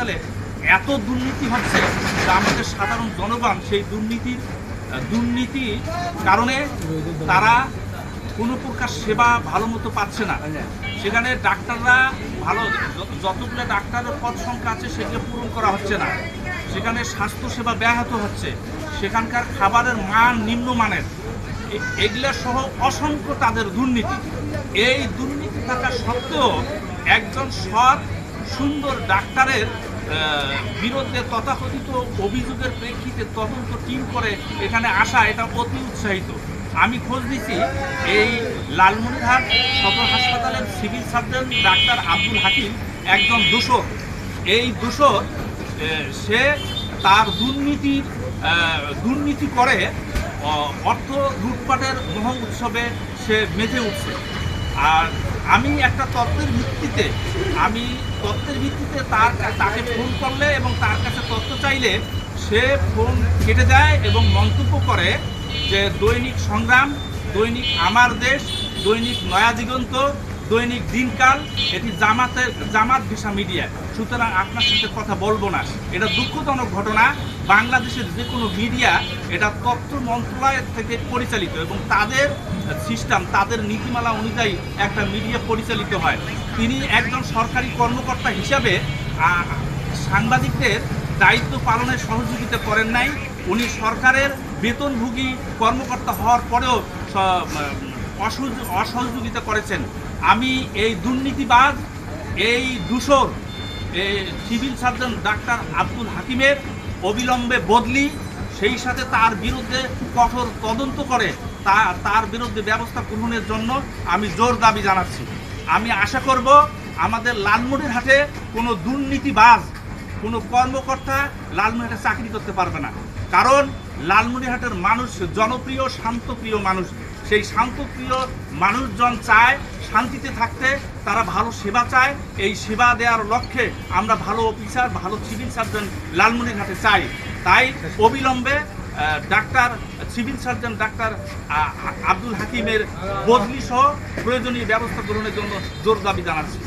হাসপাতালে এত দুর্নীতি হচ্ছে যে আমাদের সাধারণ জনগণ সেই দুর্নীতির দুর্নীতি কারণে তারা কোনো প্রকার সেবা ভালো মতো পাচ্ছে না। সেখানে ডাক্তাররা ভালো যতগুলো ডাক্তারের পদ সংখ্যা আছে সেগুলো পূরণ করা হচ্ছে না। সেখানে স্বাস্থ্যসেবা ব্যাহত হচ্ছে। সেখানকার খাবারের মান নিম্নমানের। এগুলা সহ অসংখ্য তাদের দুর্নীতি। এই দুর্নীতি থাকা সত্ত্বেও একজন সৎ, সুন্দর ডাক্তারের বিরুদ্ধে তথাকথিত অভিযোগের প্রেক্ষিতে তদন্ত টিম করে এখানে আসা, এটা অতি উৎসাহিত। আমি খোঁজ দিছি এই লালমনিরহাট সদর হাসপাতালের civil surgeon doctor Abdul Hakim, একজন দূষক এই দূষক সে তার দুর্নীতির দুর্নীতি করে অর্থ লুটপাটের মহা উৎসবে সে মেতে উঠছে। আর আমি একটা তত্ত্বের ভিত্তিতে, আমি তত্ত্বের ভিত্তিতে তার তাকে ফোন করলে এবং তার কাছে তথ্য চাইলে সে ফোন কেটে দেয় এবং মন্তব্য করে যে দৈনিক সংগ্রাম, দৈনিক আমার দেশ, দৈনিক নয়া দিগন্ত, দৈনিক দিনকাল, এটি জামাতের জামাত ভিসা মিডিয়া। সুতরাং আপনার সাথে কথা বলব না। এটা দুঃখজনক ঘটনা। বাংলাদেশের যে কোনো মিডিয়া এটা তথ্য মন্ত্রণালয় থেকে পরিচালিত এবং তাদের সিস্টেম, তাদের নীতিমালা অনুযায়ী একটা মিডিয়া পরিচালিত হয়। তিনি একজন সরকারি কর্মকর্তা হিসাবে সাংবাদিকদের দায়িত্ব পালনের সহযোগিতা করেন নাই। উনি সরকারের বেতনভোগী কর্মকর্তা হওয়ার পরেও অসহযোগিতা করেছেন। আমি এই দুর্নীতিবাজ, এই দূষর সিভিল সার্জন ডাক্তার আব্দুল হাকিমের অবিলম্বে বদলি সেই সাথে তার বিরুদ্ধে কঠোর তদন্ত করে তা তার বিরুদ্ধে ব্যবস্থা গ্রহণের জন্য আমি জোর দাবি জানাচ্ছি। আমি আশা করব আমাদের লালমনির হাটে কোনো দুর্নীতিবাজ, কোনো কর্মকর্তা লালমনিরহাটে চাকরি করতে পারবে না। কারণ লালমনিরহাটের মানুষ জনপ্রিয়, শান্তপ্রিয় মানুষ। সেই শান্তপ্রিয় মানুষজন চায় শান্তিতে থাকতে, তারা ভালো সেবা চায়। এই সেবা দেওয়ার লক্ষ্যে আমরা ভালো অফিসার, ভালো সিভিল সার্জন লালমনিরহাটে চাই। তাই অবিলম্বে doctor, civil surgeon doctor Abdul হাকিমের বদলি সহ প্রয়োজনীয় ব্যবস্থা গ্রহণের জন্য জোর দাবি জানাচ্ছি।